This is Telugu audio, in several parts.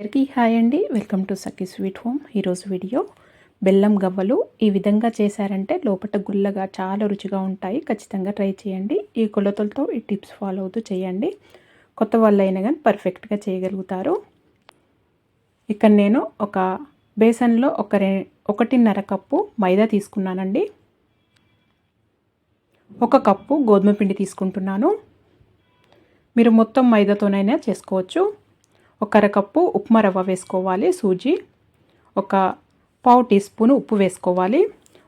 అందరికీ హాయ్ అండి. Welcome to Sakhi sweet home. ఈరోజు వీడియో బెల్లం గవ్వలు ఈ విధంగా చేశారంటే లోపల గుల్లగా చాలా రుచిగా ఉంటాయి. ఖచ్చితంగా ట్రై చేయండి. ఈ కొలతలతో ఈ టిప్స్ ఫాలో అవుతూ చేయండి. కొత్త వాళ్ళు అయినా కానీ పర్ఫెక్ట్గా చేయగలుగుతారు. ఇక్కడ నేను ఒక బేసన్లో ఒక రె ఒకటిన్నర కప్పు మైదా తీసుకున్నానండి. ఒక కప్పు గోధుమ పిండి తీసుకుంటున్నాను. మీరు మొత్తం మైదాతోనైనా చేసుకోవచ్చు. ఒక అరకప్పు ఉప్మా రవ్వ వేసుకోవాలి సూజీ. ఒక పావు టీ స్పూన్ ఉప్పు వేసుకోవాలి.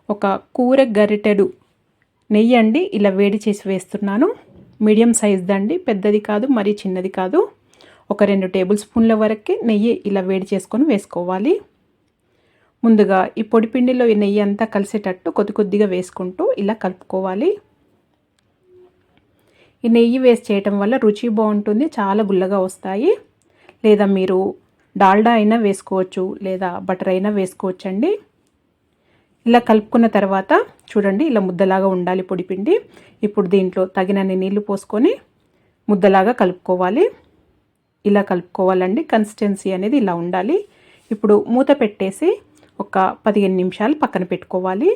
ఒక కూర గరిటెడు నెయ్యి అండి ఇలా వేడి చేసి వేస్తున్నాను. మీడియం సైజ్ దండి పెద్దది కాదు మరీ చిన్నది కాదు. ఒక రెండు టేబుల్ స్పూన్ల వరకు నెయ్యి ఇలా వేడి చేసుకొని వేసుకోవాలి. ముందుగా ఈ పొడి పిండిలో ఈ నెయ్యి అంతా కలిసేటట్టు కొద్ది కొద్దిగా వేసుకుంటూ ఇలా కలుపుకోవాలి. ఈ నెయ్యి వేసి చేయటం వల్ల రుచి బాగుంటుంది చాలా గుల్లగా వస్తాయి. లేదా మీరు డాల్డా అయినా వేసుకోవచ్చు లేదా బటర్ అయినా వేసుకోవచ్చు అండి ఇలా కలుపుకున్న తర్వాత చూడండి ఇలా ముద్దలాగా ఉండాలి పొడిపిండి ఇప్పుడు దీంట్లో తగినన్ని నీళ్ళు పోసుకొని ముద్దలాగా కలుపుకోవాలి. ఇలా కలుపుకోవాలండి కన్సిస్టెన్సీ అనేది ఇలా ఉండాలి. ఇప్పుడు మూత పెట్టేసి ఒక పదిహేను నిమిషాలు పక్కన పెట్టుకోవాలి.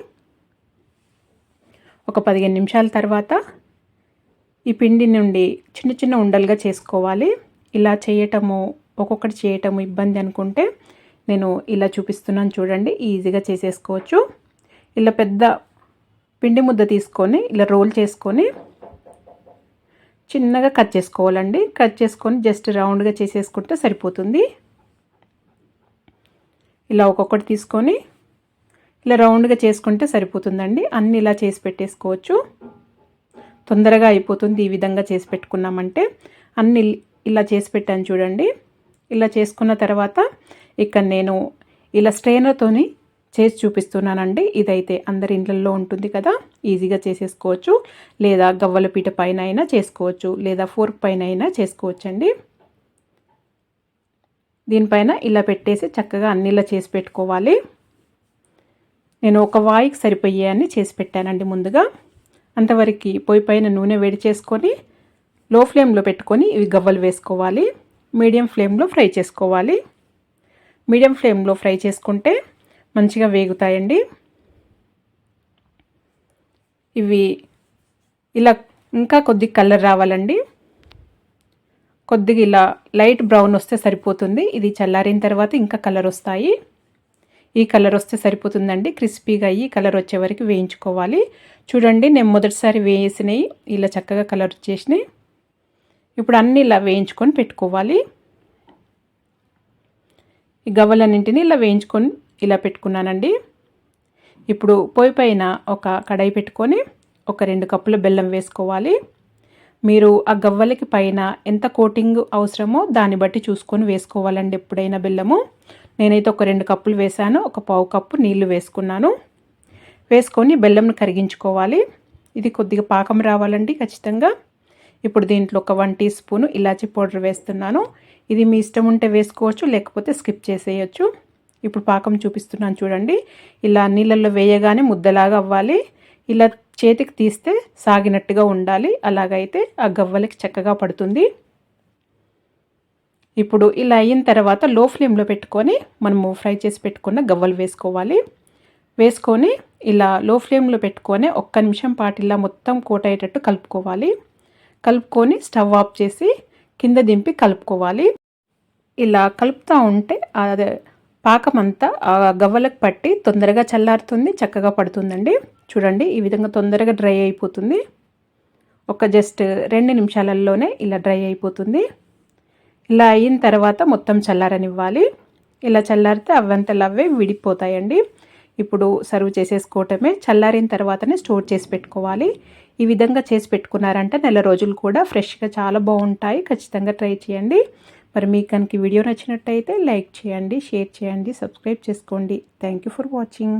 ఒక పదిహేను నిమిషాల తర్వాత ఈ పిండి నుండి చిన్న చిన్న ఉండలుగా చేసుకోవాలి. ఇలా చేయటము ఒక్కొక్కటి చేయటం ఇబ్బంది అనుకుంటే నేను ఇలా చూపిస్తున్నాను చూడండి ఈజీగా చేసేసుకోవచ్చు. ఇలా పెద్ద పిండి ముద్ద తీసుకొని ఇలా రోల్ చేసుకొని చిన్నగా కట్ చేసుకోవాలండి. కట్ చేసుకొని జస్ట్ రౌండ్గా చేసేసుకుంటే సరిపోతుంది. ఇలా ఒక్కొక్కటి తీసుకొని ఇలా రౌండ్గా చేసుకుంటే సరిపోతుందండి. అన్నీ ఇలా చేసి పెట్టేసుకోవచ్చు. తొందరగా అయిపోతుంది ఈ విధంగా చేసి పెట్టుకున్నామంటే. అన్ని ఇలా చేసి పెట్టాను చూడండి. ఇలా చేసుకున్న తర్వాత ఇక్కడ నేను ఇలా స్ట్రైనర్తోని చేసి చూపిస్తున్నానండి. ఇదైతే అందరి ఇండ్లలో ఉంటుంది కదా ఈజీగా చేసేసుకోవచ్చు. లేదా గవ్వల పీట పైన అయినా చేసుకోవచ్చు లేదా ఫోర్క్ పైన అయినా చేసుకోవచ్చండి. దీనిపైన ఇలా పెట్టేసి చక్కగా అన్నిలా చేసి పెట్టుకోవాలి. నేను ఒక వాయికి సరిపోయాయని చేసి పెట్టానండి ముందుగా. అంతవరకు పొయ్యి పైన నూనె వేడి చేసుకొని లో ఫ్లేమ్లో పెట్టుకొని ఇవి గవ్వలు వేసుకోవాలి. మీడియం ఫ్లేమ్లో ఫ్రై చేసుకోవాలి. మీడియం ఫ్లేమ్లో ఫ్రై చేసుకుంటే మంచిగా వేగుతాయండి. ఇవి ఇలా ఇంకా కొద్ది కలర్ రావాలండి. కొద్దిగా ఇలా లైట్ బ్రౌన్ వస్తే సరిపోతుంది. ఇది చల్లారిన తర్వాత ఇంకా కలర్ వస్తాయి. ఈ కలర్ వస్తే సరిపోతుందండి. క్రిస్పీగా అయ్యి కలర్ వచ్చే వరకు వేయించుకోవాలి. చూడండి నేను మొదటిసారి వేసినవి ఇలా చక్కగా కలర్ వచ్చేసినాయి. ఇప్పుడు అన్నీ ఇలా వేయించుకొని పెట్టుకోవాలి. ఈ గవ్వలన్నింటినీ ఇలా వేయించుకొని ఇలా పెట్టుకున్నానండి. ఇప్పుడు పొయ్యి పైన ఒక కడాయి పెట్టుకొని ఒక రెండు కప్పుల బెల్లం వేసుకోవాలి. మీరు ఆ గవ్వలకి పైన ఎంత కోటింగ్ అవసరమో దాన్ని బట్టి చూసుకొని వేసుకోవాలండి ఎప్పుడైనా బెల్లము. నేనైతే ఒక రెండు కప్పులు వేసాను ఒక పావు కప్పు నీళ్ళు వేసుకున్నాను. వేసుకొని బెల్లంను కరిగించుకోవాలి. ఇది కొద్దిగా పాకం రావాలండి ఖచ్చితంగా. ఇప్పుడు దీంట్లో ఒక వన్ టీ స్పూను ఇలాచీ పౌడర్ వేస్తున్నాను. ఇది మీ ఇష్టం ఉంటే వేసుకోవచ్చు లేకపోతే స్కిప్ చేసేయచ్చు. ఇప్పుడు పాకం చూపిస్తున్నాను చూడండి. ఇలా నీళ్ళల్లో వేయగానే ముద్దలాగా అవ్వాలి. ఇలా చేతికి తీస్తే సాగినట్టుగా ఉండాలి. అలాగైతే ఆ గవ్వలకి చక్కగా పడుతుంది. ఇప్పుడు ఇలా అయిన తర్వాత లో ఫ్లేమ్లో పెట్టుకొని మనము ఫ్రై చేసి పెట్టుకున్న గవ్వలు వేసుకోవాలి. వేసుకొని ఇలా లో ఫ్లేమ్లో పెట్టుకొని ఒక్క నిమిషం పాటు ఇలా మొత్తం కోట్ అయ్యేటట్టు కలుపుకోవాలి. కలుపుకొని స్టవ్ ఆఫ్ చేసి కింద దింపి కలుపుకోవాలి. ఇలా కలుపుతూ ఉంటే అదే పాకం అంతా గవ్వలకు పట్టి తొందరగా చల్లారుతుంది చక్కగా పడుతుందండి. చూడండి ఈ విధంగా తొందరగా డ్రై అయిపోతుంది. ఒక జస్ట్ రెండు నిమిషాలలోనే ఇలా డ్రై అయిపోతుంది. ఇలా అయిన తర్వాత మొత్తం చల్లారనివ్వాలి. ఇలా చల్లారితే అవ్వంతలవ్వే విడిపోతాయండి. ఇప్పుడు సర్వ్ చేసేసుకోవటమే. చల్లారిన తర్వాతనే స్టోర్ చేసి పెట్టుకోవాలి. ఈ విధంగా చేసి పెట్టుకున్నారంటే. నెల రోజులు కూడా ఫ్రెష్గా చాలా బాగుంటాయి. ఖచ్చితంగా ట్రై చేయండి. మరి మీకు కనుక వీడియో నచ్చినట్టయితే లైక్ చేయండి షేర్ చేయండి సబ్స్క్రైబ్ చేసుకోండి. Thank for watching